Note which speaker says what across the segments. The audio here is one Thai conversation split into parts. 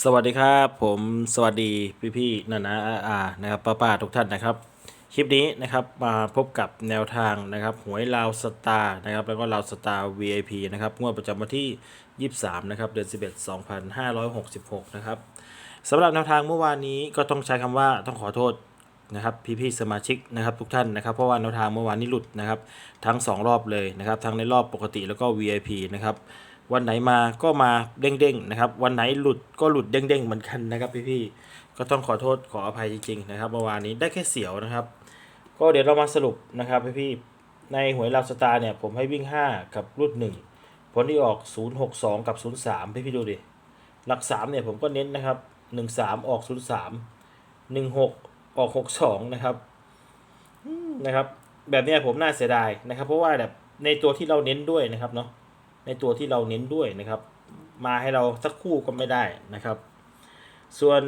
Speaker 1: สวัสดีครับผมสวัสดีพี่พี่ๆนานาอาอานะครับป้าป้าๆทุกท่านนะครับ คลิปนี้นะครับมาพบกับแนวทางนะครับหวยลาวสตาร์นะครับแล้วก็ลาวสตาร์ VIP นะครับงวดประจำวันที่ 23 นะครับ เดือน 11 2566 นะครับสำหรับแนวทางเมื่อวานนี้ก็ต้องใช้คำว่าต้องขอโทษนะครับพี่ๆสมาชิกนะครับทุกท่านนะครับเพราะว่าแนวทางเมื่อวานนี้หลุดนะครับทั้ง 2 รอบเลยนะครับทั้งในรอบปกติแล้วก็ VIP นะครับ วันไหนมาก็มาเด้งๆนะครับ วันไหนหลุดก็หลุดเด้งๆเหมือนกันนะครับพี่ๆก็ต้องขอโทษขออภัยจริงๆนะครับเมื่อวานนี้ได้แค่เสียวนะครับ ก็เดี๋ยวเรามาสรุปนะครับพี่ๆในหวยลาวสตาร์เนี่ยผมให้วิ่ง 5 กับรุ่น1ผลที่ออก 062 กับ 03 พี่ๆดูดิหลัก 3 เนี่ยผมก็เน้นนะครับ 13 ออก 03 16 ออก 62 นะครับนะครับ แบบนี้ผมน่าเสียดายนะครับ เพราะว่าแบบในตัวที่เราเน้นด้วยนะครับเนาะ ในตัวที่เราเน้นด้วยนะครับ มาให้เราสักคู่ก็ไม่ได้นะครับ ส่วน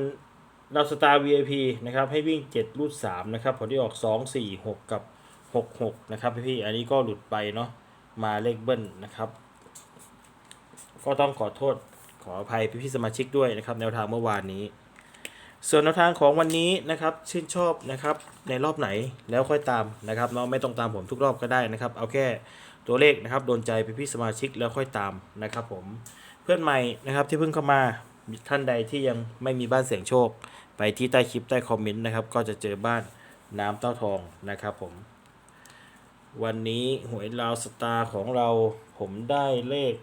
Speaker 1: เราสตาร์ VIP นะครับให้วิ่ง 7 รูด3นะครับผลที่ออก 2 4 6 กับ 6 6 นะครับพี่ๆอันนี้ก็หลุดไปเนาะมาเลขเบิ้ลนะครับ ก็ต้องขอโทษขออภัยพี่ๆสมาชิกด้วยนะครับแนวทางเมื่อวานนี้ ส่วนแนวทางของวันนี้นะครับชื่นชอบนะครับในรอบไหนแล้วค่อยตามนะครับเนาะไม่ต้องตามผมทุกรอบก็ได้นะครับ เอาแค่ ตัวเลขนะครับโดนใจพี่พี่ๆสมาชิกแล้วค่อยตามนะครับผมเพื่อนใหม่นะครับที่เพิ่งเข้ามาท่านใดที่ยังไม่มีบ้านเสียงโชค ไปที่ใต้คลิปใต้คอมเมนต์นะครับก็จะเจอบ้านน้ำเต้าทองนะครับผม วันนี้หวยลาวสตาร์ของเราผมได้เลข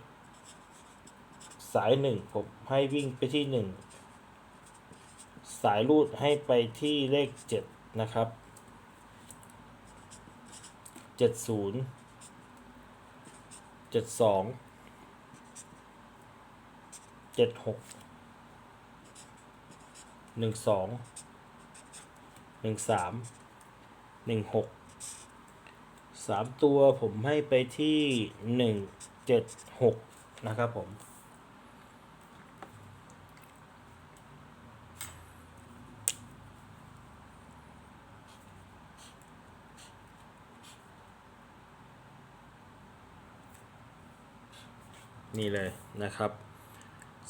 Speaker 1: สายหนึ่งผมให้วิ่งไปที่หนึ่งสายรูดให้ไปที่เลขเจ็ดนะครับเจ็ดศูนย์ เจ็ดสองเจ็ดหกหนึ่งสองหนึ่งสามหนึ่งหกสามตัวผมให้ไปที่หนึ่งเจ็ดหกนะครับผม นี่เลยนะครับ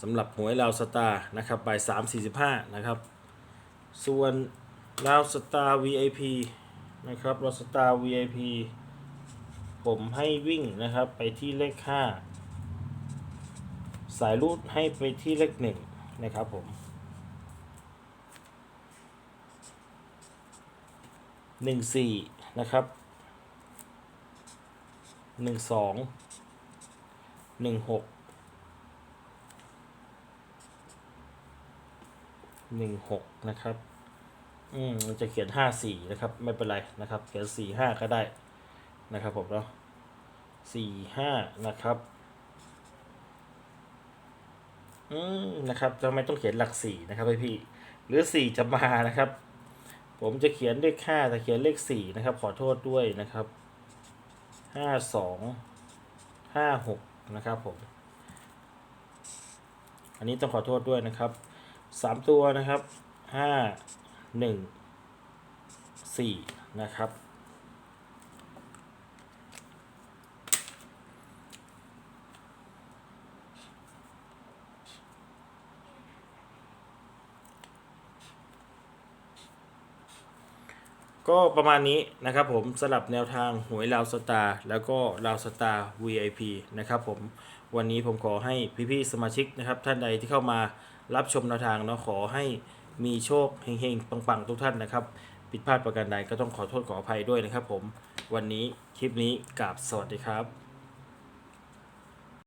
Speaker 1: สำหรับหวยลาวสตาร์นะครับบ่ายสามสี่สิบห้านะครับ ส่วนลาวสตาร์ VIP นะครับลาวสตาร์ VIP ผมให้วิ่งนะครับไปที่เลขห้าสายรูดให้ไปที่เลขหนึ่งนะครับผมหนึ่งสี่นะครับหนึ่งสอง หนึ่งหกหนึ่งหกนะครับ อืมจะเขียนห้าสี่นะครับ ไม่เป็นไรนะครับ เขียนสี่ห้าก็ได้นะครับผมเนาะสี่ห้านะครับ อืมนะครับทำไมต้องเขียนหลักสี่นะครับพี่พี่หรือสี่จะมานะครับ ผมจะเขียนเลขห้าแต่เขียนเลขสี่นะครับ ขอโทษด้วยนะครับห้าสองห้าหก นะครับผม อันนี้ต้องขอโทษด้วยนะครับสามตัวนะครับห้าหนึ่งสี่นะครับ ก็ประมาณนี้นะครับผมสลับแนวทางหวยลาวสตาร์แล้วก็ลาวสตาร์ VIP นะครับผมวันนี้ผมขอให้พี่ๆสมาชิกนะครับ ท่านใดที่เข้ามารับชมแนวทางเนาะขอให้มีโชคเฮงๆปังๆ ทุกท่านนะครับ ผิดพลาดประการใดก็ต้องขอโทษขออภัยด้วยนะครับผมวันนี้คลิปนี้กราบสวัสดีครับ